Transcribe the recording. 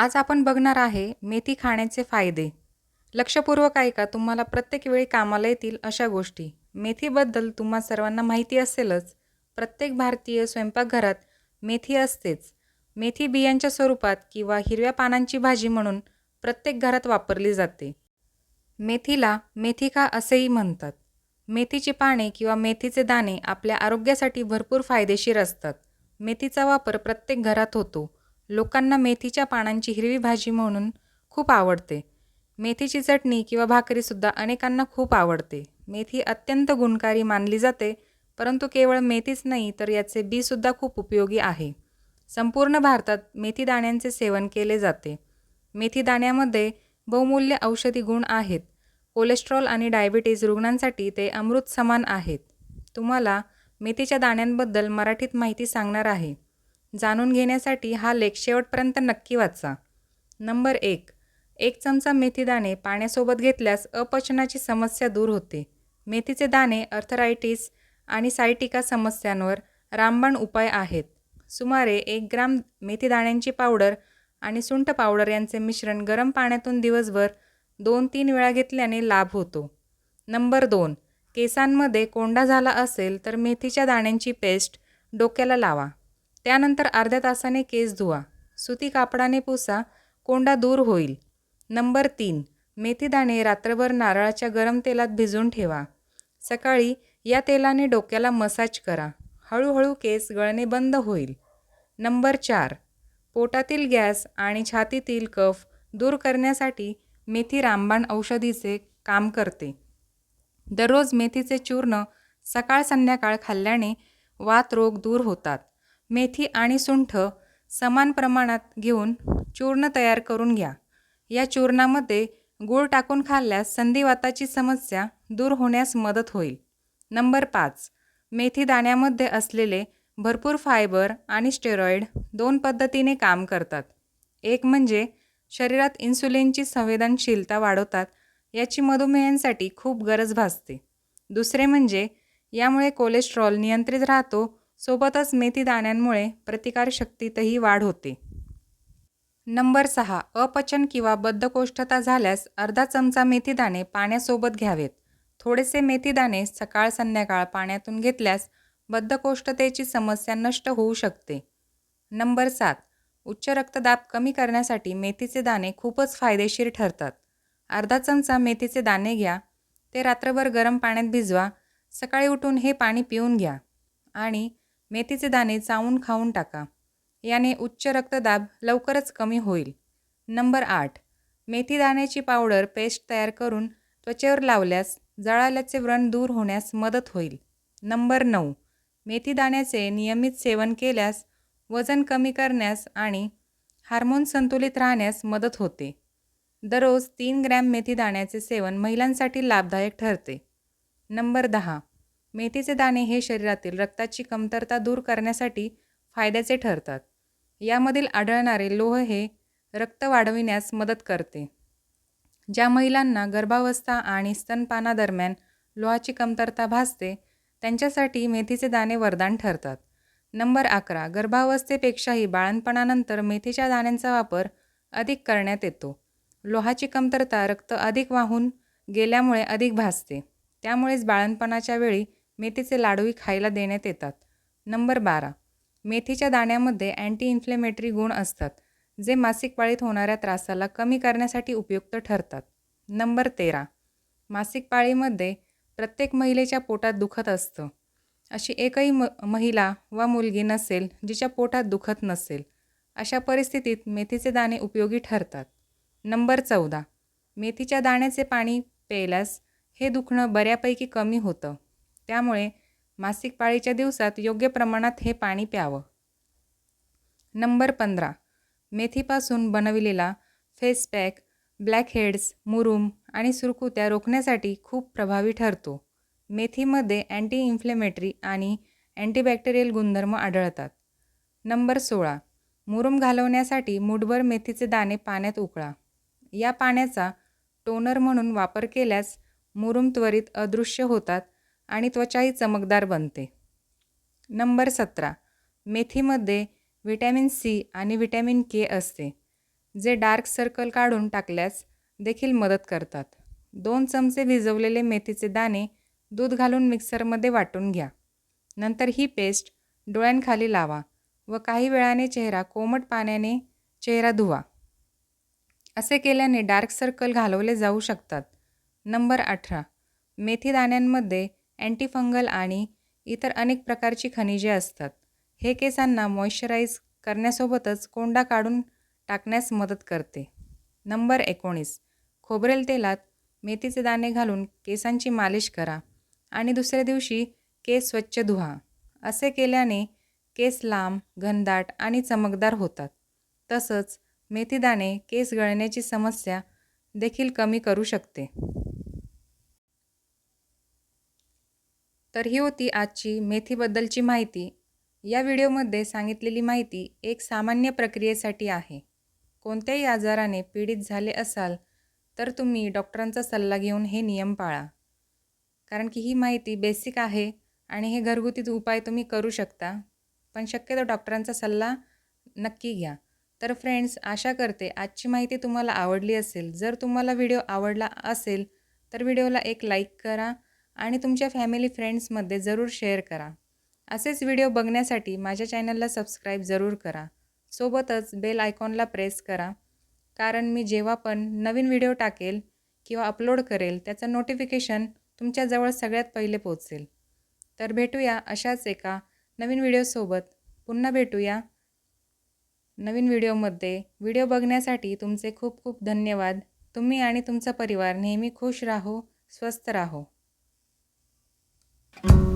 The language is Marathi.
आज आपण बघणार आहे मेथी खाण्याचे फायदे. लक्षपूर्वक ऐका तुम्हाला प्रत्येक वेळी कामाला येतील अशा गोष्टी. मेथीबद्दल तुम्हा सर्वांना माहिती असेलच. प्रत्येक भारतीय स्वयंपाकघरात मेथी असतेच. मेथी बियांच्या स्वरूपात किंवा हिरव्या पानांची भाजी म्हणून प्रत्येक घरात वापरली जाते. मेथीला मेथिका असेही म्हणतात. मेथीची पाने किंवा मेथीचे दाणे आपल्या आरोग्यासाठी भरपूर फायदेशीर असतात. मेथीचा वापर प्रत्येक घरात होतो. लोकांना मेथीच्या पानांची हिरवी भाजी म्हणून खूप आवडते. मेथीची चटणी किंवा भाकरीसुद्धा अनेकांना खूप आवडते. मेथी अत्यंत गुणकारी मानली जाते परंतु केवळ मेथीच नाही तर याचे बीसुद्धा खूप उपयोगी आहे. संपूर्ण भारतात मेथी दाण्यांचे सेवन केले जाते. मेथी दाण्यामध्ये बहुमूल्य औषधी गुण आहेत. कोलेस्ट्रॉल आणि डायबिटीज रुग्णांसाठी ते अमृत समान आहेत. तुम्हाला मेथीच्या दाण्यांबद्दल मराठीत माहिती सांगणार आहे. जाणून घेण्यासाठी हा लेख शेवटपर्यंत नक्की वाचा. नंबर एक. एक चमचा मेथी दाणे पाण्यासोबत घेतल्यास अपचनाची समस्या दूर होते. मेथीचे दाणे अर्थरायटिस आणि सायटिका समस्यांवर रामबाण उपाय आहेत. सुमारे एक ग्राम मेथी दाण्यांची पावडर आणि सुंठ पावडर यांचे मिश्रण गरम पाण्यातून दिवसभर दोन तीन वेळा घेतल्याने लाभ होतो. नंबर दोन. केसांमध्ये कोंडा झाला असेल तर मेथीच्या दाण्यांची पेस्ट डोक्याला लावा. त्यानंतर अर्ध्या तासाने केस धुवा. सुती कापडाने पुसा कोंडा दूर होईल. नंबर तीन मेथीदाणे रात्रभर नारळाच्या गरम तेलात भिजवून ठेवा. सकाळी या तेलाने डोक्याला मसाज करा. हळूहळू केस गळणे बंद होईल. नंबर चार पोटातील गॅस आणि छातीतील कफ दूर करण्यासाठी मेथी रामबाण औषधीचे काम करते. दररोज मेथीचे चूर्ण सकाळ संध्याकाळ खाल्ल्याने वात रोग दूर होतात. मेथी आणि सुंठ समान प्रमाणात घेऊन चूर्ण तयार करून घ्या. या चूर्णामध्ये गूळ टाकून खाल्ल्यास संधिवाताची समस्या दूर होण्यास मदत होईल. नंबर पाच. मेथी दाण्यामध्ये असलेले भरपूर फायबर आणि स्टेरॉईड दोन पद्धतीने काम करतात. एक म्हणजे शरीरात इन्सुलिनची संवेदनशीलता वाढवतात याची मधुमेहांसाठी खूप गरज भासते. दुसरे म्हणजे यामुळे कोलेस्ट्रॉल नियंत्रित राहतो सोबतच मेथी दाण्यांमुळे प्रतिकारशक्तीतही वाढ होते. नंबर सहा अपचन किंवा बद्धकोष्ठता झाल्यास अर्धा चमचा मेथीदाणे पाण्यासोबत घ्यावेत. थोडेसे मेथीदाणे सकाळ संध्याकाळ पाण्यातून घेतल्यास बद्धकोष्ठतेची समस्या नष्ट होऊ शकते. नंबर सात उच्च रक्तदाब कमी करण्यासाठी मेथीचे दाणे खूपच फायदेशीर ठरतात. अर्धा चमचा मेथीचे दाणे घ्या ते रात्रभर गरम पाण्यात भिजवा सकाळी उठून हे पाणी पिऊन घ्या. आणि मेथीचे दाणे चावून खाऊन टाका. याने उच्च रक्तदाब लवकरच कमी होईल. नंबर आठ. मेथी दाण्याची पावडर पेस्ट तयार करून त्वचेवर लावल्यास जळाल्याचे व्रण दूर होण्यास मदत होईल. नंबर नऊ. मेथी दाण्याचे नियमित सेवन केल्यास वजन कमी करण्यास आणि हार्मोन संतुलित राहण्यास मदत होते. दररोज तीन ग्रॅम मेथी दाण्याचे सेवन महिलांसाठी लाभदायक ठरते. नंबर दहा. मेथीचे दाणे हे शरीरातील रक्ताची कमतरता दूर करण्यासाठी फायद्याचे ठरतात. यामधील आढळणारे लोह हे रक्त वाढविण्यास मदत करते ज्या महिलांना गर्भावस्था आणि स्तनपानादरम्यान लोहाची कमतरता भासते त्यांच्यासाठी मेथीचे दाणे वरदान ठरतात. नंबर अकरा गर्भावस्थेपेक्षाही बाळणपणानंतर मेथीच्या दाण्यांचा वापर अधिक करण्यात येतो. लोहाची कमतरता रक्त अधिक वाहून गेल्यामुळे अधिक भासते. त्यामुळेच बाळणपणाच्या वेळी मेथीचे लाडूही खायला देण्यात येतात. नंबर बारा. मेथीच्या दाण्यामध्ये अँटी इन्फ्लेमेटरी गुण असतात जे मासिक पाळीत होणाऱ्या त्रासाला कमी करण्यासाठी उपयुक्त ठरतात. नंबर तेरा. मासिक पाळीमध्ये प्रत्येक महिलेच्या पोटात दुखत असतं. अशी एकही म महिला वा मुलगी नसेल जिच्या पोटात दुखत नसेल अशा परिस्थितीत मेथीचे दाणे उपयोगी ठरतात. नंबर चौदा. मेथीच्या दाण्याचे पाणी प्यायल्यास हे दुखणं बऱ्यापैकी कमी होतं. त्यामुळे मासिक पाळीच्या दिवसात योग्य प्रमाणात हे पाणी प्यावं. नंबर पंधरा. मेथीपासून बनविलेला फेस पॅक ब्लॅकहेड्स मुरूम आणि सुरकुत्या रोखण्यासाठी खूप प्रभावी ठरतो. मेथीमध्ये अँटी इन्फ्लेमेटरी आणि अँटीबॅक्टेरियल गुणधर्म आढळतात. नंबर सोळा. मुरूम घालवण्यासाठी मुठभर मेथीचे दाणे पाण्यात उकळा. या पाण्याचा टोनर म्हणून वापर केल्यास मुरूम त्वरित अदृश्य होतात आणि त्वचाही चमकदार बनते. नंबर सतरा. मेथीमध्ये व्हिटॅमिन सी आणि व्हिटॅमिन के असते जे डार्क सर्कल काढून टाकल्यास देखील मदत करतात. दोन चमचे भिजवलेले मेथीचे दाणे दूध घालून मिक्सरमध्ये वाटून घ्या. नंतर ही पेस्ट डोळ्यांखाली लावा व काही वेळाने चेहरा कोमट पाण्याने चेहरा धुवा. असे केल्याने डार्क सर्कल घालवले जाऊ शकतात. नंबर अठरा. मेथी दाण्यांमध्ये अँटीफंगल आणि इतर अनेक प्रकारची खनिजे असतात. हे केसांना मॉइश्चराईज करण्यासोबतच कोंडा काढून टाकण्यास मदत करते. नंबर एकोणीस. खोबरेल तेलात मेथीचे दाणे घालून केसांची मालिश करा आणि दुसऱ्या दिवशी केस स्वच्छ धुवा. असे केल्याने केस लांब घनदाट आणि चमकदार होतात. तसंच मेथीदाणे केस गळण्याची समस्या देखील कमी करू शकते. तर ही होती आजची मेथीबद्दलची माहिती. या व्हिडिओमध्ये सांगितलेली माहिती एक सामान्य प्रक्रियेसाठी आहे. कोणत्याही आजाराने पीडित झाले असाल तर तुम्ही डॉक्टरांचा सल्ला घेऊन हे नियम पाळा. कारण की ही माहिती बेसिक आहे आणि हे घरगुती उपाय तुम्ही करू शकता. पण शक्यतो डॉक्टरांचा सल्ला नक्की घ्या. तर फ्रेंड्स आशा करते आजची माहिती तुम्हाला आवडली असेल. जर तुम्हाला व्हिडिओ आवडला असेल तर व्हिडिओला एक लाईक करा. आणि तुमच्या फॅमिली फ्रेंड्समध्ये जरूर शेअर करा. असेच व्हिडिओ बघण्यासाठी माझ्या चॅनलला सबस्क्राईब जरूर करा. सोबतच बेल आयकॉनला प्रेस करा. कारण मी जेव्हा पण नवीन व्हिडिओ टाकेल किंवा अपलोड करेल त्याचं नोटिफिकेशन तुमच्याजवळ सगळ्यात पहिले पोचेल तर भेटूया अशाच एका नवीन व्हिडिओसोबत पुन्हा भेटूया. नवीन व्हिडिओमध्ये व्हिडिओ बघण्यासाठी तुमचे खूप खूप धन्यवाद. तुम्ही आणि तुमचा परिवार नेहमी खुश राहो स्वस्थ राहो. thank you